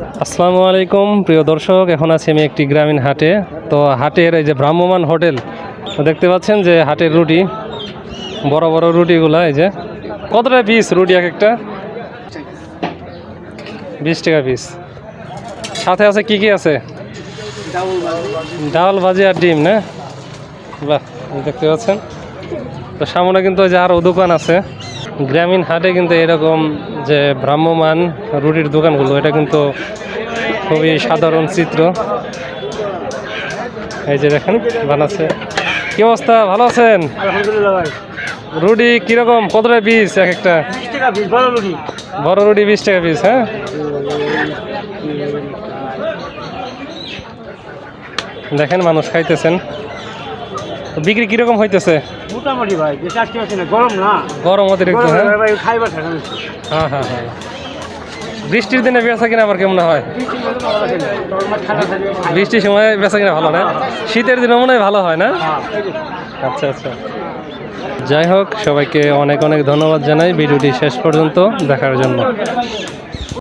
আসসালামু আলাইকুম, প্রিয় দর্শক, এখন আছি আমি একটি গ্রামীণ হাটে। তো হাটের এই যে ভ্রাম্যমান হোটেল, দেখতে পাচ্ছেন যে হাটের রুটি, বড় বড় রুটিগুলা, এই যে। কতটা পিস রুটি এক একটা? বিশ টাকা পিস সাথে আছে কি কি আছে? ডাল ভাজি আর ডিম, না? বাহ, দেখতে পাচ্ছেন। তো সামনে কিন্তু ওই যে আরও দোকান আছে। গ্রামীণ হাটে কিন্তু এরকম যে ভ্রাম্যমান রুটির দোকানগুলো এটা কিন্তু খুবই সাধারণ চিত্র। এই যে দেখেন বানাচ্ছে। কি অবস্থা? ভালো আছেন? রুটি কীরকম? কতটা পিস এক একটা? বড় রুটি। বিশ টাকা পিস হ্যাঁ? দেখেন মানুষ খাইতেছেন। বিক্রি কীরকম হইতেছে? মোটামুটি ভাই বেশি আজকে আছে না গরম না? গরম অতিরিক্ত হ্যাঁ? ভাই খাইবার থাকে হ্যাঁ হ্যাঁ হ্যাঁ। বৃষ্টির দিনে বেচা কিনা আবার কেমন হয়? বৃষ্টির সময় বেচা কিনা ভালো না? শীতের দিনে মনে হয় ভালো হয় না? আচ্ছা আচ্ছা। যাই হোক সবাইকে অনেক অনেক ধন্যবাদ জানাই। ভিডিওটি শেষ পর্যন্ত দেখার জন্য।